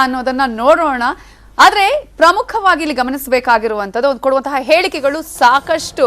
ಅನ್ನೋದನ್ನ ನೋಡೋಣ. ಆದ್ರೆ ಪ್ರಮುಖವಾಗಿ ಇಲ್ಲಿ ಗಮನಿಸಬೇಕಾಗಿರುವಂತದ್ದು ಒಂದು ಕೊಡುವಂತಹ ಹೇಳಿಕೆಗಳು ಸಾಕಷ್ಟು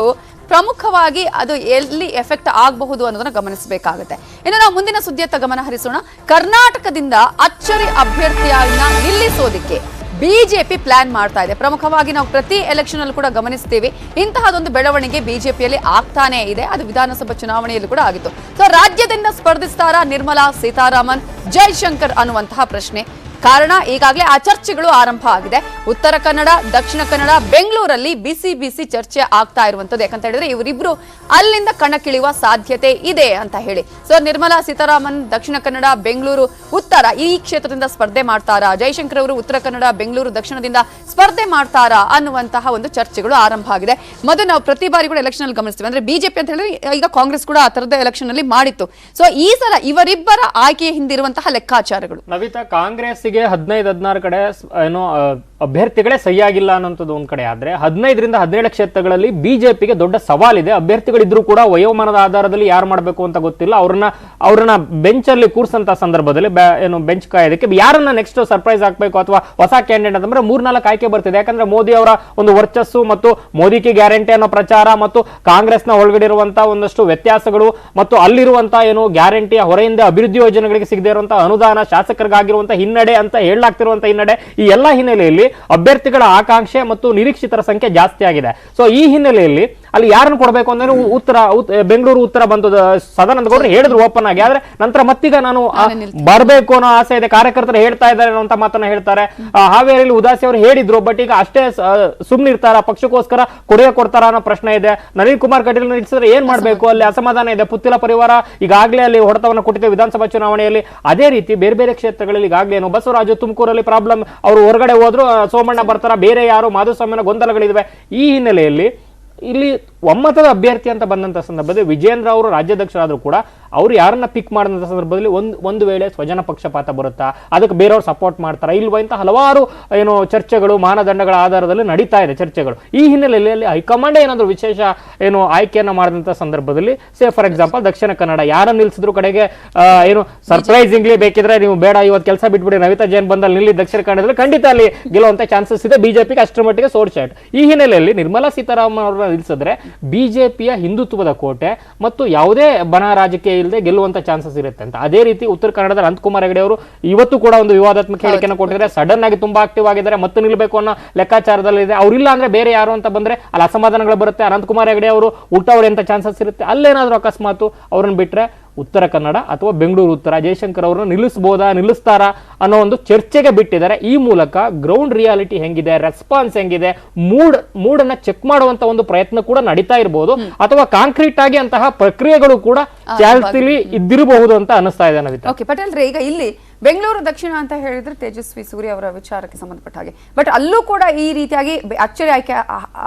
ಪ್ರಮುಖವಾಗಿ ಅದು ಎಲ್ಲಿ ಎಫೆಕ್ಟ್ ಆಗಬಹುದು ಅನ್ನೋದನ್ನ ಗಮನಿಸಬೇಕಾಗುತ್ತೆ. ಇನ್ನು ನಾವು ಮುಂದಿನ ಸುದ್ದಿಯತ್ತ ಗಮನ ಹರಿಸೋಣ. ಕರ್ನಾಟಕದಿಂದ ಅಚ್ಚರಿ ಅಭ್ಯರ್ಥಿಯನ್ನ ನಿಲ್ಲಿಸೋದಿಕ್ಕೆ ಬಿಜೆಪಿ ಪ್ಲಾನ್ ಮಾಡ್ತಾ ಇದೆ. ಪ್ರಮುಖವಾಗಿ ನಾವು ಪ್ರತಿ ಎಲೆಕ್ಷನ್ ಅಲ್ಲಿ ಕೂಡ ಗಮನಿಸ್ತೀವಿ. ಇಂತಹದೊಂದು ಬೆಳವಣಿಗೆ ಬಿಜೆಪಿಯಲ್ಲಿ ಆಗ್ತಾನೇ ಇದೆ. ಅದು ವಿಧಾನಸಭಾ ಚುನಾವಣೆಯಲ್ಲೂ ಕೂಡ ಆಗಿತ್ತು. ಸೊ ರಾಜ್ಯದಿಂದ ಸ್ಪರ್ಧಿಸ್ತಾರಾ ನಿರ್ಮಲಾ ಸೀತಾರಾಮನ್? ಜೈಶಂಕರ್ ಅನ್ನುವಂತಹ ಪ್ರಶ್ನೆ. ಕಾರಣ ಈಗಾಗಲೇ ಆ ಚರ್ಚೆಗಳು ಆರಂಭ ಆಗಿದೆ. ಉತ್ತರ ಕನ್ನಡ, ದಕ್ಷಿಣ ಕನ್ನಡ, ಬೆಂಗಳೂರಲ್ಲಿ ಬಿಸಿ ಬಿಸಿ ಚರ್ಚೆ ಆಗ್ತಾ ಇರುವಂತದ್ದು ಯಾಕಂತ ಹೇಳಿದ್ರೆ ಇವರಿಬ್ರು ಅಲ್ಲಿಂದ ಕಣಕ್ಕಿಳಿಯುವ ಸಾಧ್ಯತೆ ಇದೆ ಅಂತ ಹೇಳಿ. ಸೊ ನಿರ್ಮಲಾ ಸೀತಾರಾಮನ್, ದಕ್ಷಿಣ ಕನ್ನಡ, ಬೆಂಗಳೂರು, ಉತ್ತರ ಈ ಕ್ಷೇತ್ರದಿಂದ ಸ್ಪರ್ಧೆ ಮಾಡ್ತಾರಾ? ಜೈಶಂಕರ್ ಅವರು ಉತ್ತರ ಕನ್ನಡ, ಬೆಂಗಳೂರು, ದಕ್ಷಿಣದಿಂದ ಸ್ಪರ್ಧೆ ಮಾಡ್ತಾರಾ ಅನ್ನುವಂತಹ ಒಂದು ಚರ್ಚೆಗಳು ಆರಂಭ ಆಗಿದೆ. ಮೊದಲು ನಾವು ಪ್ರತಿ ಬಾರಿ ಕೂಡ ಎಲೆಕ್ಷನ್ ಅಲ್ಲಿ ಗಮನಿಸ್ತೀವಿ. ಅಂದ್ರೆ ಬಿಜೆಪಿ ಅಂತ ಹೇಳಿದ್ರೆ ಈಗ ಕಾಂಗ್ರೆಸ್ ಕೂಡ ಆ ತರದ ಎಲೆಕ್ಷನ್ ಅಲ್ಲಿ ಮಾಡಿತ್ತು. ಸೊ ಈ ಸಲ ಇವರಿಬ್ಬರ ಆಯ್ಕೆಯ ಹಿಂದಿರುವಂತಹ ಲೆಕ್ಕಾಚಾರಗಳು. ನವಿತಾ ಕಾಂಗ್ರೆಸ್ಸಿಗೆ ಹದಿನೈದು ಹದಿನಾರು ಕಡೆ ಏನೋ ಅಭ್ಯರ್ಥಿಗಳೇ ಸಹಿಯಾಗಿಲ್ಲ ಅನ್ನೋಂಥದ್ದು ಒಂದ್ ಕಡೆ. ಆದ್ರೆ ಹದಿನೈದರಿಂದ ಹದಿನೇಳು ಕ್ಷೇತ್ರಗಳಲ್ಲಿ ಬಿಜೆಪಿಗೆ ದೊಡ್ಡ ಸವಾಲಿದೆ. ಅಭ್ಯರ್ಥಿಗಳಿದ್ರು ಕೂಡ ವಯೋಮಾನದ ಆಧಾರದಲ್ಲಿ ಯಾರು ಮಾಡಬೇಕು ಅಂತ ಗೊತ್ತಿಲ್ಲ. ಅವ್ರನ್ನ ಅವ್ರನ್ನ ಬೆಂಚಲ್ಲಿ ಕೂರ್ಸಂತ ಸಂದರ್ಭದಲ್ಲಿ ಏನು ಬೆಂಚ್ ಕಾಯೋದಕ್ಕೆ ಯಾರನ್ನ ನೆಕ್ಸ್ಟ್ ಸರ್ಪ್ರೈಸ್ ಹಾಕಬೇಕು ಅಥವಾ ಹೊಸ ಕ್ಯಾಂಡಿಡೇಟ್ ಅಂದ್ರೆ ಮೂರ್ನಾಲ್ಕು ಆಯ್ಕೆ ಬರ್ತಿದೆ. ಯಾಕಂದ್ರೆ ಮೋದಿ ಅವರ ಒಂದು ವರ್ಚಸ್ಸು ಮತ್ತು ಮೋದಿಗೆ ಗ್ಯಾರಂಟಿ ಅನ್ನೋ ಪ್ರಚಾರ ಮತ್ತು ಕಾಂಗ್ರೆಸ್ನ ಒಳಗಡೆ ಇರುವಂತಹ ಒಂದಷ್ಟು ವ್ಯತ್ಯಾಸಗಳು ಮತ್ತು ಅಲ್ಲಿರುವಂತಹ ಏನು ಗ್ಯಾರಂಟಿ ಹೊರೆಯಿಂದ ಅಭಿವೃದ್ಧಿ ಯೋಜನೆಗಳಿಗೆ ಸಿಗದೇ ಇರುವಂತಹ ಅನುದಾನ ಶಾಸಕರಿಗಾಗಿರುವಂತಹ ಹಿನ್ನಡೆ ಅಂತ ಹೇಳಲಾಗ್ತಿರುವಂತಹ ಹಿನ್ನಡೆ ಈ ಎಲ್ಲಾ ಹಿನ್ನೆಲೆಯಲ್ಲಿ ಅಭ್ಯರ್ಥಿಗಳ ಆಕಾಂಕ್ಷೆ ಮತ್ತು ನಿರೀಕ್ಷಿತರ ಸಂಖ್ಯೆ ಜಾಸ್ತಿ ಆಗಿದೆ ಸೊ ಈ ಹಿನ್ನೆಲೆಯಲ್ಲಿ ಅಲ್ಲಿ ಯಾರನ್ನು ಕೊಡಬೇಕು ಅಂದ್ರೆ ಉತ್ತರ ಉತ್- ಬೆಂಗಳೂರು ಉತ್ತರ ಬಂದು ಸದಾನಂದ ಗೌಡರು ಹೇಳಿದ್ರು ಓಪನ್ ಆಗಿ. ಆದ್ರೆ ನಂತರ ಮತ್ತೀಗ ನಾನು ಬರಬೇಕು ಅನ್ನೋ ಆಸೆ ಇದೆ. ಕಾರ್ಯಕರ್ತರು ಹೇಳ್ತಾ ಇದ್ದಾರೆ ಅಂತ ಮಾತನ್ನ ಹೇಳ್ತಾರೆ. ಹಾವೇರಿಯಲ್ಲಿ ಉದಾಸಿ ಅವರು ಹೇಳಿದ್ರು. ಬಟ್ ಈಗ ಅಷ್ಟೇ ಸುಮ್ನೆ ಇರ್ತಾರ? ಪಕ್ಷಕ್ಕೋಸ್ಕರ ಕೊಡುಗೆ ಕೊಡ್ತಾರ ಅನ್ನೋ ಪ್ರಶ್ನೆ ಇದೆ. ನಳಿನ್ ಕುಮಾರ್ ಕಟೀಲ್ ನಿಲ್ಲಿಸಿದ್ರೆ ಏನ್ ಮಾಡ್ಬೇಕು? ಅಲ್ಲಿ ಅಸಮಾಧಾನ ಇದೆ. ಪುತ್ತಿಲ ಪರಿವಾರ ಈಗಾಗಲೇ ಅಲ್ಲಿ ಹೊಡೆತವನ್ನು ಕೊಟ್ಟಿದೆ ವಿಧಾನಸಭಾ ಚುನಾವಣೆಯಲ್ಲಿ. ಅದೇ ರೀತಿ ಬೇರೆ ಬೇರೆ ಕ್ಷೇತ್ರಗಳಲ್ಲಿ ಈಗಾಗಲೇ ಏನು? ಬಸವರಾಜು ತುಮಕೂರಲ್ಲಿ ಪ್ರಾಬ್ಲಮ್ ಅವರು ಹೊರಗಡೆ ಹೋದ್ರು ಸೋಮಣ್ಣ ಬರ್ತಾರ? ಬೇರೆ ಯಾರು? ಮಾಧುಸ್ವಾಮಿನ ಗೊಂದಲಗಳಿವೆ ಈ ಹಿನ್ನೆಲೆಯಲ್ಲಿ ಇಲ್ಲಿ ಒಮ್ಮತದ ಅಭ್ಯರ್ಥಿ ಅಂತ ಬಂದಂತ ಸಂದರ್ಭದಲ್ಲಿ ವಿಜೇಂದ್ರ ಅವರು ರಾಜ್ಯಾಧ್ಯಕ್ಷರಾದರೂ ಕೂಡ ಅವ್ರು ಯಾರನ್ನ ಪಿಕ್ ಮಾಡಿದಂತ ಸಂದರ್ಭದಲ್ಲಿ ಒಂದು ಒಂದು ವೇಳೆ ಸ್ವಜನ ಪಕ್ಷಪಾತ ಬರುತ್ತಾ, ಅದಕ್ಕೆ ಬೇರೆಯವ್ರು ಸಪೋರ್ಟ್ ಮಾಡ್ತಾರಾ ಇಲ್ವಾ ಅಂತ ಹಲವಾರು, ಏನು, ಚರ್ಚೆಗಳು, ಮಾನದಂಡಗಳ ಆಧಾರದಲ್ಲಿ ನಡೀತಾ ಇದೆ ಚರ್ಚೆಗಳು. ಈ ಹಿನ್ನೆಲೆಯಲ್ಲಿ ಹೈಕಮಾಂಡ್ ಏನಾದರೂ ವಿಶೇಷ, ಏನು, ಆಯ್ಕೆಯನ್ನ ಮಾಡಿದಂತ ಸಂದರ್ಭದಲ್ಲಿ say for example Dakshina Kannada, ಯಾರನ್ನು ನಿಲ್ಸಿದ್ರು ಕಡೆಗೆ ಏನು ಸರ್ಪ್ರೈಸಿಂಗ್ಲಿ ಬೇಕಿದ್ರೆ ನೀವು ಬೇಡ, ಇವತ್ತು ಕೆಲಸ ಬಿಟ್ಬಿಡಿ, ನವಿತಾ ಜೈನ್ ಬಂದಲ್ಲಿ ನಿಲ್ಲಿ ದಕ್ಷಿಣ ಕನ್ನಡದಲ್ಲಿ ಖಂಡಿತ ಅಲ್ಲಿ ಗೆಲ್ಲುವಂಥ ಚಾನ್ಸಸ್ ಇದೆ, ಬಿಜೆಪಿಗೆ ಅಷ್ಟರ ಮಟ್ಟಿಗೆ ಸೋರ್ಚಾಟ್ ಈ ಹಿನ್ನೆಲೆಯಲ್ಲಿ ನಿರ್ಮಲಾ ಸೀತಾರಾಮನ್ ಅವರನ್ನ ನಿಲ್ಸಿದ್ರೆ ಬಿಜೆಪಿಯ ಹಿಂದುತ್ವದ ಕೋಟೆ ಮತ್ತು ಯಾವುದೇ ಬಣ ರಾಜಕೀಯ ಇಲ್ಲದೆ ಗೆಲ್ಲುವಂತ ಚಾನ್ಸಸ್ ಇರುತ್ತೆ ಅಂತ. ಅದೇ ರೀತಿ ಉತ್ತರ ಕನ್ನಡದ ಅನಂತಕುಮಾರ್ ಹೆಗಡೆ ಅವರು ಇವತ್ತು ಕೂಡ ಒಂದು ವಿವಾದಾತ್ಮಕ ಹೇಳಿಕೆಯನ್ನು ಕೊಟ್ಟಿದ್ದಾರೆ. ಸಡನ್ ಆಗಿ ತುಂಬಾ ಆಕ್ಟಿವ್ ಆಗಿದ್ದಾರೆ. ಮತ್ತೆ ನಿಲ್ಬೇಕು ಅನ್ನೋ ಲೆಕ್ಕಾಚಾರದಲ್ಲಿ ಇದೆ. ಅವರಿಲ್ಲ ಅಂದ್ರೆ ಬೇರೆ ಯಾರು ಅಂತ ಬಂದ್ರೆ ಅಲ್ಲಿ ಅಸಮಾಧಾನಗಳು ಬರುತ್ತೆ. ಅನಂತಕುಮಾರ್ ಹೆಗಡೆ ಅವರು ಊಟ ಅಂತ ಚಾನ್ಸಸ್ ಇರುತ್ತೆ. ಅಲ್ಲೇನಾದ್ರೂ ಅಕಸ್ಮಾತ್ ಅವ್ರನ್ನ ಬಿಟ್ರೆ ಉತ್ತರ ಕನ್ನಡ ಅಥವಾ ಬೆಂಗಳೂರು ಉತ್ತರ ಜಯಶಂಕರ್ ಅವರನ್ನು ನಿಲ್ಲಿಸ್ಬೋದಾ ನಿಲ್ಲಿಸ್ತಾರಾ ಅನ್ನೋ ಒಂದು ಚರ್ಚೆಗೆ ಬಿಟ್ಟಿದ್ದಾರೆ. ಈ ಮೂಲಕ ಗ್ರೌಂಡ್ ರಿಯಾಲಿಟಿ ಹೆಂಗಿದೆ ರೆಸ್ಪಾನ್ಸ್ ಹೆಂಗಿದೆ ಮೂಡ್ ಮೂಡನ್ನ ಚೆಕ್ ಮಾಡುವಂತ ಒಂದು ಪ್ರಯತ್ನ ಕೂಡ ನಡೀತಾ ಇರಬಹುದು ಅಥವಾ ಕಾಂಕ್ರೀಟ್ ಆಗಿ ಅಂತಹ ಪ್ರಕ್ರಿಯೆಗಳು ಕೂಡ ಚಾಲ್ತಿಲಿ ಇದ್ದಿರಬಹುದು ಅಂತ ಅನಿಸ್ತಾ ಇದೆ ನವಿತಾ. ಓಕೆ ಪಟೇಲ್ ರೀ ಈಗ ಇಲ್ಲಿ ಬೆಂಗಳೂರು ದಕ್ಷಿಣ ಅಂತ ಹೇಳಿದ್ರೆ ತೇಜಸ್ವಿ ಸೂರ್ಯ ಅವರ ವಿಚಾರಕ್ಕೆ ಸಂಬಂಧಪಟ್ಟ ಹಾಗೆ. ಬಟ್ ಅಲ್ಲೂ ಕೂಡ ಈ ರೀತಿಯಾಗಿ ಅಚ್ಚರಿ ಆಯ್ಕೆ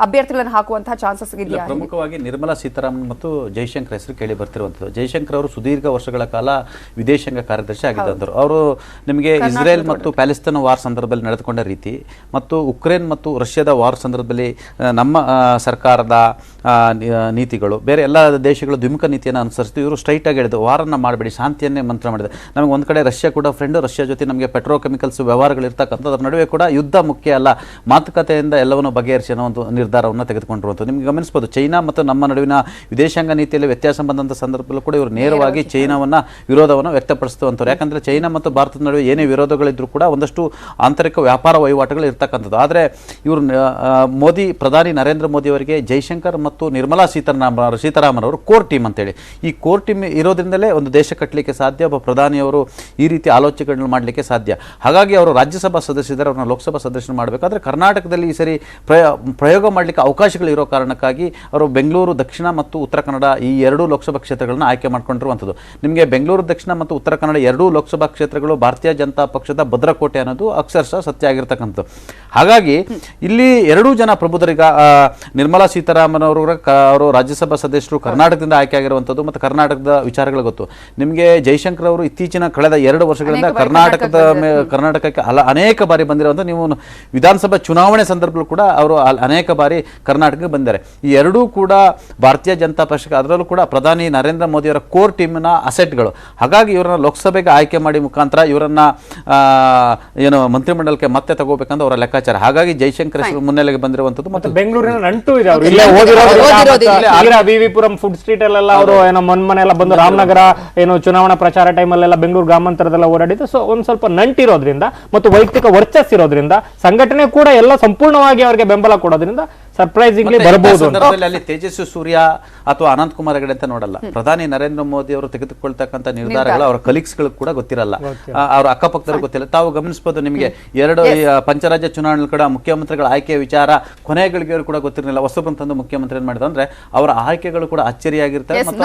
ಅಭ್ಯರ್ಥಿಗಳನ್ನು ಹಾಕುವಂತಹ ಚಾನ್ಸಸ್ ಇದೆಯಾ ಪ್ರಮುಖವಾಗಿ ನಿರ್ಮಲಾ ಸೀತಾರಾಮನ್ ಮತ್ತು ಜೈಶಂಕರ್ ಹೆಸರು ಕೇಳಿ ಬರ್ತಿರುವಂಥದ್ದು. ಜೈಶಂಕರ್ ಅವರು ಸುದೀರ್ಘ ವರ್ಷಗಳ ಕಾಲ ವಿದೇಶಾಂಗ ಕಾರ್ಯದರ್ಶಿ ಆಗಿದ್ದರು ಅವರು ನಿಮಗೆ ಇಸ್ರೇಲ್ ಮತ್ತು ಪ್ಯಾಲೆಸ್ತೇನ್ ವಾರ್ ಸಂದರ್ಭದಲ್ಲಿ ನಡೆದುಕೊಂಡ ರೀತಿ ಮತ್ತು ಉಕ್ರೇನ್ ಮತ್ತು ರಷ್ಯಾದ ವಾರ್ ಸಂದರ್ಭದಲ್ಲಿ ನಮ್ಮ ಸರ್ಕಾರದ ನೀತಿಗಳು ಬೇರೆ ಎಲ್ಲ ದೇಶಗಳು ದ್ವಿಮುಖ ನೀತಿಯನ್ನು ಅನುಸರಿಸಿದ್ರು ಇವರು ಸ್ಟ್ರೈಟ್ ಆಗಿ ಹೇಳಿದ್ರು. ವಾರನ್ನ ಮಾಡಬೇಡಿ ಶಾಂತಿಯನ್ನೇ ಮಂತ್ರ ಮಾಡಿದೆ ನಮಗೆ ಒಂದು ಕಡೆ ರಷ್ಯಾ ಕೂಡ ಫ್ರೆಂಡ್ ರಷ್ಯಾ ಜೊತೆ ನಮಗೆ ಪೆಟ್ರೋಕೆಮಿಕಲ್ಸ್ ವ್ಯವಹಾರಗಳು ಅದರ ನಡುವೆ ಕೂಡ ಯುದ್ಧ ಮುಖ್ಯ ಅಲ್ಲ. ಮಾತುಕತೆಯಿಂದ ಎಲ್ಲವನ್ನು ಬಗೆಹರಿಸಿ ಅನ್ನೋ ಒಂದು ನಿರ್ಧಾರವನ್ನು ತೆಗೆದುಕೊಂಡಿರುವಂಥದ್ದು. ನಿಮ್ಗೆ ಗಮನಿಸಬಹುದು ಚೈನಾ ಮತ್ತು ನಮ್ಮ ನಡುವಿನ ವಿದೇಶಾಂಗ ನೀತಿಯಲ್ಲಿ ವ್ಯತ್ಯಾಸ ಬಂದಂಥ ಸಂದರ್ಭದಲ್ಲೂ ಕೂಡ ಇವರು ನೇರವಾಗಿ ಚೈನಾವನ್ನು ವಿರೋಧವನ್ನು ವ್ಯಕ್ತಪಡಿಸುವಂಥವ್ರು ಯಾಕಂದರೆ ಚೈನಾ ಮತ್ತು ಭಾರತದ ನಡುವೆ ಏನೇ ವಿರೋಧಗಳಿದ್ರು ಕೂಡ ಒಂದಷ್ಟು ಆಂತರಿಕ ವ್ಯಾಪಾರ ವಹಿವಾಟುಗಳು ಇರ್ತಕ್ಕಂಥದ್ದು. ಆದರೆ ಇವರು ಮೋದಿ ಪ್ರಧಾನಿ ನರೇಂದ್ರ ಮೋದಿ ಅವರಿಗೆ ಜೈಶಂಕರ್ ಮತ್ತು ನಿರ್ಮಲಾ ಸೀತಾರಾಮ ಸೀತಾರಾಮನ್ ಅವರು ಕೋರ್ ಟೀಮ್ ಅಂತೇಳಿ. ಈ ಕೋರ್ ಟೀಮ್ ಇರೋದ್ರಿಂದಲೇ ಒಂದು ದೇಶ ಕಟ್ಟಲಿಕ್ಕೆ ಸಾಧ್ಯ. ಒಬ್ಬ ಪ್ರಧಾನಿಯವರು ಈ ರೀತಿ ಆಲೋಚನೆಗಳನ್ನ ಮಾಡಲಿಕ್ಕೆ ಸಾಧ್ಯ. ಹಾಗಾಗಿ ಅವರು ರಾಜ್ಯಸಭಾ ಸದಸ್ಯರಿದ್ದಾರೆ, ಅವ್ರನ್ನ ಲೋಕಸಭಾ ಸದಸ್ಯರು ಮಾಡಬೇಕಾದ್ರೆ ಕರ್ನಾಟಕದಲ್ಲಿ ಈ ಸರಿ ಪ್ರಯ, ಪ್ರಯೋಗ ಮಾಡಲಿಕ್ಕೆ ಅವಕಾಶಗಳು ಇರೋ ಕಾರಣಕ್ಕಾಗಿ ಅವರು ಬೆಂಗಳೂರು, ದಕ್ಷಿಣ ಮತ್ತು ಉತ್ತರ ಕನ್ನಡ ಈ ಎರಡೂ ಲೋಕಸಭಾ ಕ್ಷೇತ್ರಗಳನ್ನ ಆಯ್ಕೆ ಮಾಡ್ಕೊಂಡಿರುವಂಥದ್ದು. ನಿಮಗೆ ಬೆಂಗಳೂರು, ದಕ್ಷಿಣ ಮತ್ತು ಉತ್ತರ ಕನ್ನಡ ಎರಡೂ ಲೋಕಸಭಾ ಕ್ಷೇತ್ರಗಳು ಭಾರತೀಯ ಜನತಾ ಪಕ್ಷದ ಭದ್ರಕೋಟೆ ಅನ್ನೋದು ಅಕ್ಷರಶಃ ಸತ್ಯ ಆಗಿರ್ತಕ್ಕಂಥದ್ದು. ಹಾಗಾಗಿ ಇಲ್ಲಿ ಎರಡೂ ಜನ ಪ್ರಬುದ್ಧರಿಗ ನಿರ್ಮಲಾ ಸೀತಾರಾಮನ್ ಅವರು ಅವರು ರಾಜ್ಯಸಭಾ ಸದಸ್ಯರು ಕರ್ನಾಟಕದಿಂದ ಆಯ್ಕೆ ಆಗಿರುವಂಥದ್ದು ಮತ್ತು ಕರ್ನಾಟಕದ ವಿಚಾರಗಳು ಗೊತ್ತು. ನಿಮಗೆ ಜೈಶಂಕರ್ ಅವರು ಇತ್ತೀಚಿನ ಕಳೆದ ಎರಡು ವರ್ಷಗಳಿಂದ ಬಾರಿ ಕರ್ನಾಟಕದ ಕರ್ನಾಟಕಕ್ಕೆ ಅನೇಕ ಬಾರಿ ಬಂದಿರುವಂತ ನೀವು ವಿಧಾನಸಭಾ ಚುನಾವಣೆ ಸಂದರ್ಭದಲ್ಲೂ ಕೂಡ ಅವರು ಅನೇಕ ಬಾರಿ ಕರ್ನಾಟಕಕ್ಕೆ ಬಂದಿದ್ದಾರೆ. ಈ ಎರಡೂ ಕೂಡ ಭಾರತೀಯ ಜನತಾ ಪಕ್ಷಕ್ಕೆ ಅದರಲ್ಲೂ ಕೂಡ ಪ್ರಧಾನಿ ನರೇಂದ್ರ ಮೋದಿಯವರ ಕೋರ್ ಟೀಮ್ನ ಅಸೆಟ್ಗಳು. ಹಾಗಾಗಿ ಇವರನ್ನ ಲೋಕಸಭೆಗೆ ಆಯ್ಕೆ ಮಾಡಿ ಮುಖಾಂತರ ಇವರನ್ನ ಏನು ಮಂತ್ರಿಮಂಡಲಕ್ಕೆ ಮತ್ತೆ ತಗೋಬೇಕಂತ ಅವರ ಲೆಕ್ಕಾಚಾರ. ಹಾಗಾಗಿ ಜೈಶಂಕರ್ ಮುನ್ನೆಲೆಗೆ ಬಂದಿರುವಂತದ್ದು ಮತ್ತೆ ಬೆಂಗಳೂರಿನ ನಂಟು ಇದೆ ಅವರು. ಫುಡ್ ಸ್ಟ್ರೀಟ್ ಅಲ್ಲೆಲ್ಲ ಅವರು ಏನೋ ಮೊನ್ನೆ ಎಲ್ಲ ಬಂದು ರಾಮನಗರ ಏನು ಚುನಾವಣಾ ಪ್ರಚಾರ ಟೈಮಲ್ಲೆಲ್ಲ ಬೆಂಗಳೂರು ಗ್ರಾಮಾಂತರದೆಲ್ಲ ಓಡಾಡಿದ್ದು ಸೊ ಒಂದ್ ಸ್ವಲ್ಪ ನಂಟಿರೋದ್ರಿಂದ ಮತ್ತು ವೈಯಕ್ತಿಕ ವರ್ಚಸ್ ಇರೋದ್ರಿಂದ ಸಂಘಟನೆ ಕೂಡ ಎಲ್ಲ ಸಂಪೂರ್ಣವಾಗಿ ಅವರಿಗೆ ಬೆಂಬಲ ಕೊಡೋದ್ರಿಂದ ಸರ್ಪ್ರೈಸಿಂಗ್ಲಿ ಬರಬಹುದು ಸಂದರ್ಭದಲ್ಲಿ ಅಲ್ಲಿ ತೇಜಸ್ವಿ ಸೂರ್ಯ ಅಥವಾ ಅನಂತ್ ಕುಮಾರ್ ಹೆಗಡೆ ಅಂತ ನೋಡಲ್ಲ. ಪ್ರಧಾನಿ ನರೇಂದ್ರ ಮೋದಿ ಅವರು ತೆಗೆದುಕೊಳ್ತಕ್ಕಂತ ನಿರ್ಧಾರಗಳು ಅವರ ಕಲೀಗ್ಸ್ಗಳು ಕೂಡ ಗೊತ್ತಿರಲ್ಲ. ಅವ್ರ ಅಕ್ಕಪಕ್ಕದವ್ರಿಗೆ ಗೊತ್ತಿಲ್ಲ. ತಾವು ಗಮನಿಸಬಹುದು ನಿಮಗೆ ಎರಡು ಪಂಚರಾಜ್ಯ ಚುನಾವಣೆ ಕೂಡ ಮುಖ್ಯಮಂತ್ರಿಗಳ ಆಯ್ಕೆ ವಿಚಾರ ಕೊನೆಗಳಿಗೆ ಕೂಡ ಗೊತ್ತಿರಲಿಲ್ಲ. ಹೊಸಬ್ರನ್ನ ತಂದು ಮುಖ್ಯಮಂತ್ರಿ ಏನ್ ಮಾಡಿದ ಅಂದ್ರೆ ಅವರ ಆಯ್ಕೆಗಳು ಕೂಡ ಅಚ್ಚರಿಯಾಗಿರ್ತವೆ ಮತ್ತು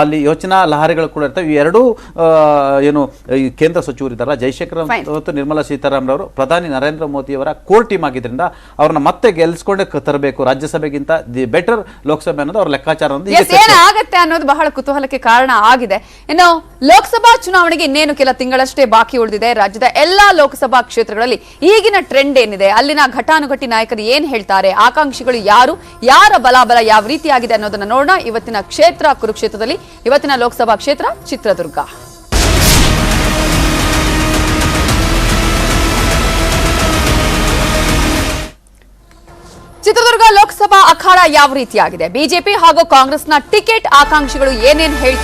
ಅಲ್ಲಿ ಯೋಚನಾ ಲಹರಿಗಳು ಕೂಡ ಇರ್ತವೆ. ಈ ಎರಡೂ ಆ, ಏನು ಕೇಂದ್ರ ಸಚಿವರು ಇದ್ದಾರಲ್ಲ ಜೈಶಂಕರ್ ಮತ್ತು ನಿರ್ಮಲಾ ಸೀತಾರಾಮನ್ ಅವರು ಪ್ರಧಾನಿ ನರೇಂದ್ರ ಮೋದಿ ಅವರ ಕೋರ್ ಟೀಮ್ ಆಗಿದ್ರಿಂದ ಅವ್ರನ್ನ ಮತ್ತೆ ಗೆಲ್ಸ್ಕೊಂಡೆ ತರಬೇಕು ರಾಜ್ಯಸಭೆಗಿಂತ ದಿ ಬೆಟರ್ ಲೋಕಸಭೆ ಅನ್ನೋದು ಅವ್ರ ಲೆಕ್ಕಾಚಾರ ಏನಾಗುತ್ತೆ ಅನ್ನೋದು ಬಹಳ ಕುತೂಹಲಕ್ಕೆ ಕಾರಣ ಆಗಿದೆ. ಇನ್ನು ಲೋಕಸಭಾ ಚುನಾವಣೆಗೆ ಇನ್ನೇನು ಕೆಲ ತಿಂಗಳಷ್ಟೇ ಬಾಕಿ ಉಳಿದಿದೆ. ರಾಜ್ಯದ ಎಲ್ಲಾ ಲೋಕಸಭಾ ಕ್ಷೇತ್ರಗಳಲ್ಲಿ ಈಗಿನ ಟ್ರೆಂಡ್ ಏನಿದೆ? ಅಲ್ಲಿನ ಘಟಾನುಘಟಿ ನಾಯಕರು ಏನ್ ಹೇಳ್ತಾರೆ? ಆಕಾಂಕ್ಷಿಗಳು ಯಾರು? ಯಾರ ಬಲಾಬಲ ಯಾವ ರೀತಿಯಾಗಿದೆ ಅನ್ನೋದನ್ನ ನೋಡೋಣ. ಇವತ್ತಿನ ಕ್ಷೇತ್ರ ಕುರುಕ್ಷೇತ್ರದಲ್ಲಿ ಇವತ್ತಿನ ಲೋಕಸಭಾ ಕ್ಷೇತ್ರ ಚಿತ್ರದುರ್ಗ. ಚಿತ್ರದುರ್ಗ ಲೋಕಸಭಾ ಅಖಾಡ ಯಾವ ರೀತಿಯಾಗಿದೆ? ಬಿಜೆಪಿ ಹಾಗೂ ಕಾಂಗ್ರೆಸ್ನ ಟಿಕೆಟ್ ಆಕಾಂಕ್ಷಿಗಳು ಏನೇನು ಹೇಳ್ತಾರೆ